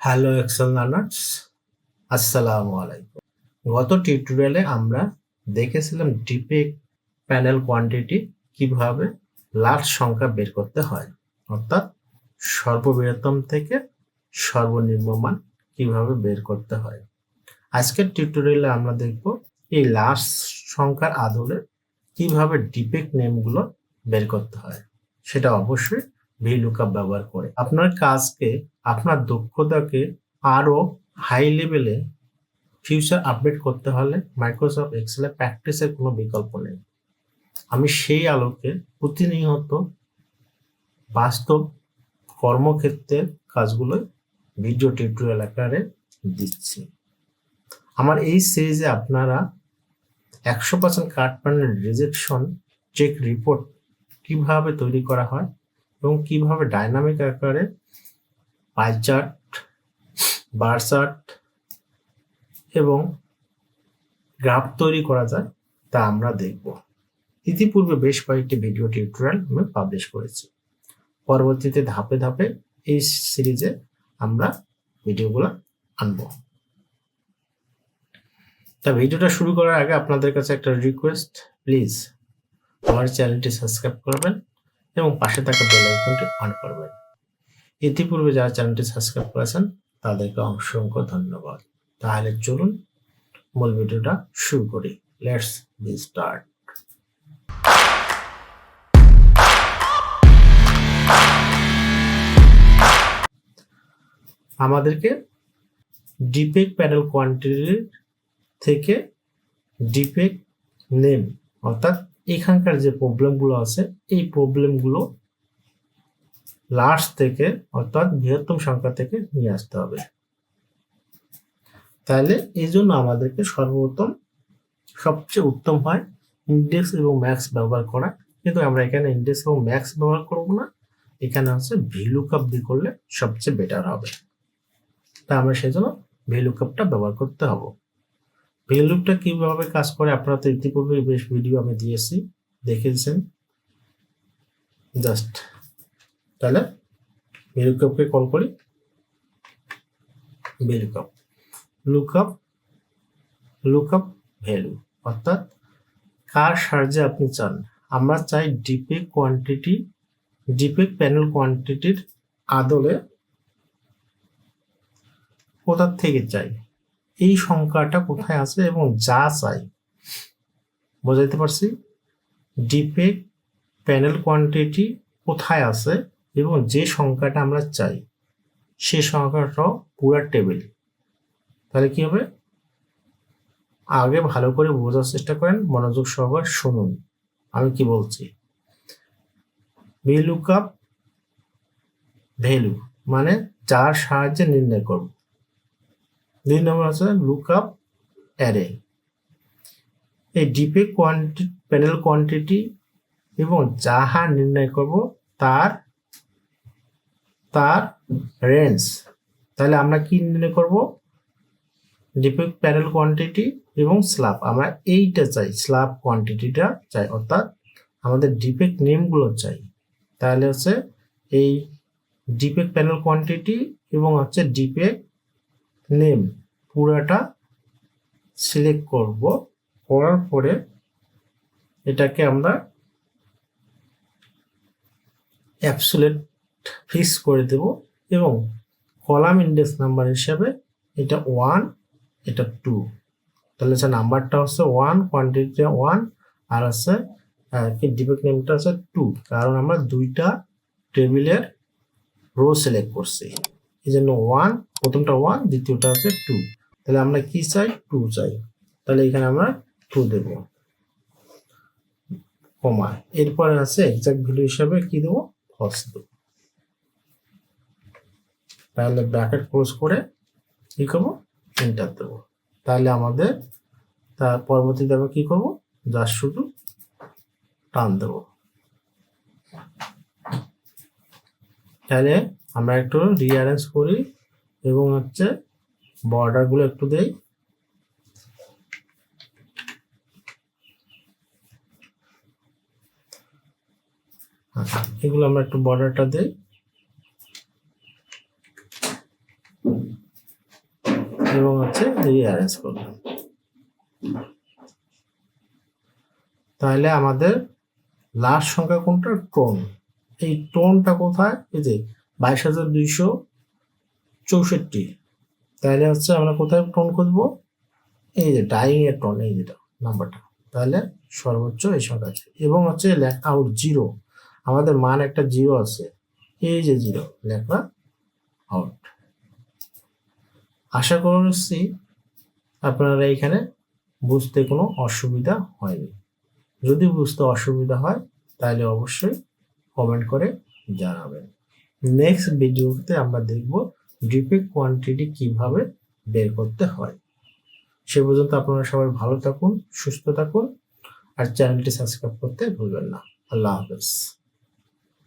Hello Excel learners আসসালামু আলাইকুম গত টিউটোরিয়ালে আমরা দেখেছিলাম ডিপে প্যানেল কোয়ান্টিটি কীভাবে লার্জ সংখ্যা বের করতে হয়। অর্থাৎ সর্ববৃহত্তম থেকে সর্বনিম্ন মান কীভাবে বের করতে হয়। আজকের টিউটোরিয়ালে আমরা দেখব এই লার্জ সংখ্যার আদলে কীভাবে ডিপেক নেমগুলো বের করতে হয়। সেটা অবশ্যই ভিলুকআপ ব্যবহার করে। আপনার কাজকে, আপনার দক্ষতাকে আরও হাই লেভেলে ফিউচার আপডেট করতে হলে মাইক্রোসফট এক্সেলে প্র্যাকটিসের কোনো বিকল্প নেই। আমি সেই আলোকে প্রতিনিয়ত বাস্তব কর্মক্ষেত্রের কাজগুলো ভিডিও টিউটোরিয়াল আকারে দিচ্ছি। আমার এই সিরিজে আপনারা একশো percent card panel rejection check report কীভাবে তৈরি করা হয় এবং কীভাবে ডাইনামিক আকারে পাই চার্ট বার চার্ট এবং গ্রাফ তৈরি করা যায়, তা আমরা দেখব। ইতিপূর্বে বেশ কয়েকটি ভিডিও টিউটোরিয়াল আমি পাবলিশ করেছি। পরবর্তীতে ধাপে ধাপে এই সিরিজে আমরা ভিডিওগুলো আনব। তা ভিডিওটা শুরু করার আগে আপনাদের কাছে একটা রিকোয়েস্ট প্লিজ আমার চ্যানেলটি সাবস্ক্রাইব করবেন। এবং পাশে থাকা বেল আইকনটি অন করবেন। ইতিপূর্বে যারা চ্যানেলটি সাবস্ক্রাইব করেছেন, তাদেরকে অসংখ্য ধন্যবাদ। তাহলে চলুন মূল ভিডিওটা শুরু করি। লেটস বি স্টার্ট আমাদেরকে ডিপেক প্যানেল কোয়ান্টিটির থেকে ডিপেক নেম, অর্থাৎ এখানকার যে প্রবলেমগুলো আছে, এই প্রবলেমগুলো লাস্ট থেকে অর্থাৎ বৃহত্তম সংখ্যা থেকে নিয়ে আসতে হবে। তাহলে এই জন্য আমাদেরকে সর্বপ্রথম সবচেয়ে উত্তম হয় ইন্ডেক্স এবং ম্যাক্স ব্যবহার করা। কিন্তু আমরা এখানে ইন্ডেক্স এবং ম্যাক্স ব্যবহার করব না। এখানে হচ্ছে ভিলুকাপ দিয়ে করলে সবচেয়ে বেটার হবে। তা আমরা সেজন্য ভিলুকাপটা ব্যবহার করতে হবে। ভিলুকটা কীভাবে কাজ করে? আপনারা তো ইতিপূর্বে বেশ ভিডিও আমি দিয়েছি। দেখেছেন জাস্ট তাহলে ভিলুকাপকে কল করি। ভিলুকাপ লুকআপ লুকআপ ভ্যালু অর্থাৎ কার সাহায্যে আপনি চান? আমরা চাই ডিপেক কোয়ান্টিটি ডিপেক প্যানেল কোয়ান্টিটির আদলে কোথার থেকে চাই? এই সংখ্যাটা কোথায় আছে এবং যা চাই। বোঝাইতে পারছি? ডিপেক প্যানেল কোয়ান্টিটি কোথায় আছে এবং যে সংখ্যাটা আমরা চাই, সে সংখ্যাটাও পুরা টেবিল। তাহলে কি হবে? আগে ভালো করে বোঝার চেষ্টা করেন, মনোযোগ সহকারে শুনুন। আমি কি বলছি? ভিলুকআপ ভ্যালু মানে যার সাহায্যে নির্ণয় করব। দুই নম্বর আছে লুক আপ অ্যারে এই ডিপে কোয়ান্টি প্যানেল কোয়ান্টিটি এবং যাহা নির্ণয় করব তার তার রেঞ্জ তাহলে আমরা কি নির্ণয় করব? ডিপেক প্যানেল কোয়ান্টিটি এবং স্ল্যাব আমরা এইটা চাই স্ল্যাব কোয়ান্টিটিটা চাই, অর্থাৎ আমাদের ডিপেক নেমগুলো চাই। তাহলে হচ্ছে এই ডিপেক প্যানেল কোয়ান্টিটি এবং হচ্ছে ডিপেক নেম পুরাটা সিলেক্ট করব, করার পরে এটাকে আমরা অ্যাপসুলেট ফিক্স করে দেব এবং কলাম ইন্ডেক্স নাম্বার হিসাবে এটা ওয়ান এটা টু তাহলে হচ্ছে নাম্বারটা হচ্ছে ওয়ান কোয়ান্টিটিটা ওয়ান আর কি ডিফেক্ট নেমটা হচ্ছে টু কারণ আমরা দুইটা টেবিলের রো সিলেক্ট করছি। এই জন্য ওয়ান প্রথমটা ওয়ান দ্বিতীয়টা হচ্ছে টু তাহলে আমরা কি চাই? টু চাই। তাহলে এখানে আমরা টু দেব। কমা এরপরে আছে এক্সাক্ট ভ্যালু হিসাবে কি দেবো? ফলস দেব। তাহলে ব্র্যাকেট ক্লোজ করে কি করব? এন্টার দেবো। তাহলে আমাদের তার পরবর্তীতে আমরা কি করব? জাস্ট শুধু টান দেব। তাহলে আমরা একটু রিঅ্যারেঞ্জ করি এবং হচ্ছে বর্ডারগুলো একটু দেই। এগুলো আমরা একটু বর্ডারটা দেই। এবং হচ্ছে রিঅ্যারেঞ্জ করলাম। তাহলে আমাদের লাস্ট সংখ্যা কোনটা টোন এই টোনটা কোথায়? এই যে বাইশ হাজার দুইশো চৌষট্টি। তাহলে হচ্ছে আমরা কোথায় টোন খুঁজবো এই যে ডাইং এর টোন এই যেটা নাম্বারটা তাহলে সর্বোচ্চ এই সংখ্যা আছে। এবং হচ্ছে আউট জিরো আমাদের মান একটা জিরো আছে। এই যে জিরো লেখা আউট আশা করছি আপনারা এখানে বুঝতে কোনো অসুবিধা হয়নি। যদি বুঝতে অসুবিধা হয়, তাহলে অবশ্যই কমেন্ট করে জানাবেন। নেক্সট ভিডিওতে আমরা দেখব ডিফেক্ট কোয়ান্টিটি কীভাবে বের করতে হয়। সে পর্যন্ত আপনারা সবাই ভালো থাকুন, সুস্থ থাকুন, আর চ্যানেলটি সাবস্ক্রাইব করতে ভুলবেন না। আল্লাহ হাফেজ।